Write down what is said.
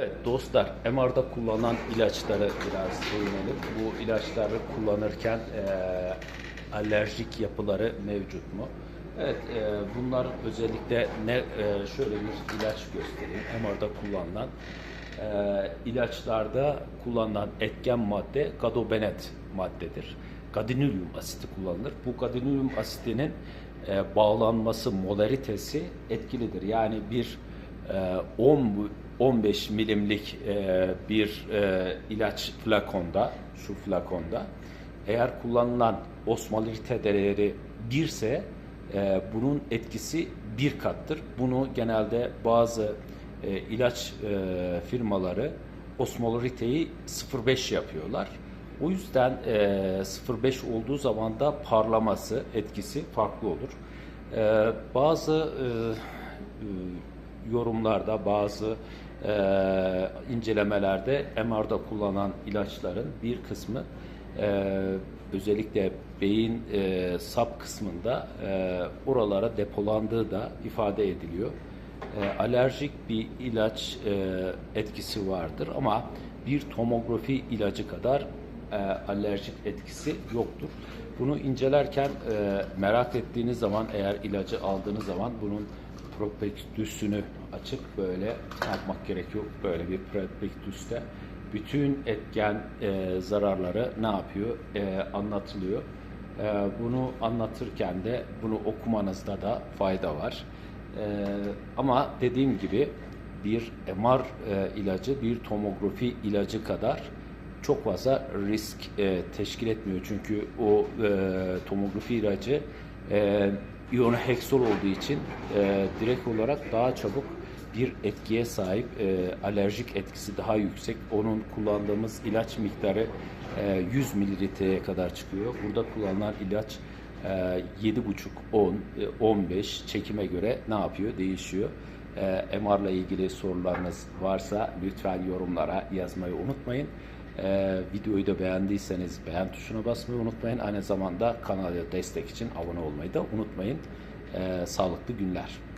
Evet dostlar, MR'da kullanılan ilaçlara biraz değinelim. Bu ilaçları kullanırken eee, alerjik yapıları mevcut mu? Evet, eee, bunlar özellikle ne eee, şöyle bir ilaç göstereyim. MR'da kullanılan eee, ilaçlarda kullanılan etken madde gadobenet maddedir. Gadinilyum asiti kullanılır. Bu gadinilyum asitinin eee, bağlanması, molaritesi etkilidir. Yani bir e, 10 bu- 15 milimlik e, bir e, ilaç flakonda, şu flakonda eğer kullanılan osmolarite değeri 1 ise e, bunun etkisi bir kattır. Bunu genelde bazı e, ilaç e, firmaları osmolariteyi 0.5 yapıyorlar. O yüzden e, 0.5 olduğu zaman da parlaması, etkisi farklı olur. E, bazı e, e, yorumlarda, bazı e, incelemelerde MR'da kullanılan ilaçların bir kısmı e, özellikle beyin e, sap kısmında e, oralara depolandığı da ifade ediliyor. E, alerjik bir ilaç e, etkisi vardır ama bir tomografi ilacı kadar e, alerjik etkisi yoktur. Bunu incelerken e, merak ettiğiniz zaman eğer ilacı aldığınız zaman bunun prospektüsünü açıp böyle yapmak gerekiyor. Böyle bir prospektüste bütün etken e, zararları ne yapıyor e, anlatılıyor. E, bunu anlatırken de bunu okumanızda da fayda var. E, ama dediğim gibi bir MR e, ilacı bir tomografi ilacı kadar çok fazla risk e, teşkil etmiyor. Çünkü o e, tomografi ilacı e, ionoheksol olduğu için e, direkt olarak daha çabuk bir etkiye sahip, e, alerjik etkisi daha yüksek. Onun kullandığımız ilaç miktarı e, 100 mililitreye kadar çıkıyor. Burada kullanılan ilaç e, 7,5, 10, e, 15 çekime göre ne yapıyor? Değişiyor. E, MR ile ilgili sorularınız varsa lütfen yorumlara yazmayı unutmayın. E, videoyu da beğendiyseniz beğen tuşuna basmayı unutmayın. Aynı zamanda kanala destek için abone olmayı da unutmayın. E, sağlıklı günler.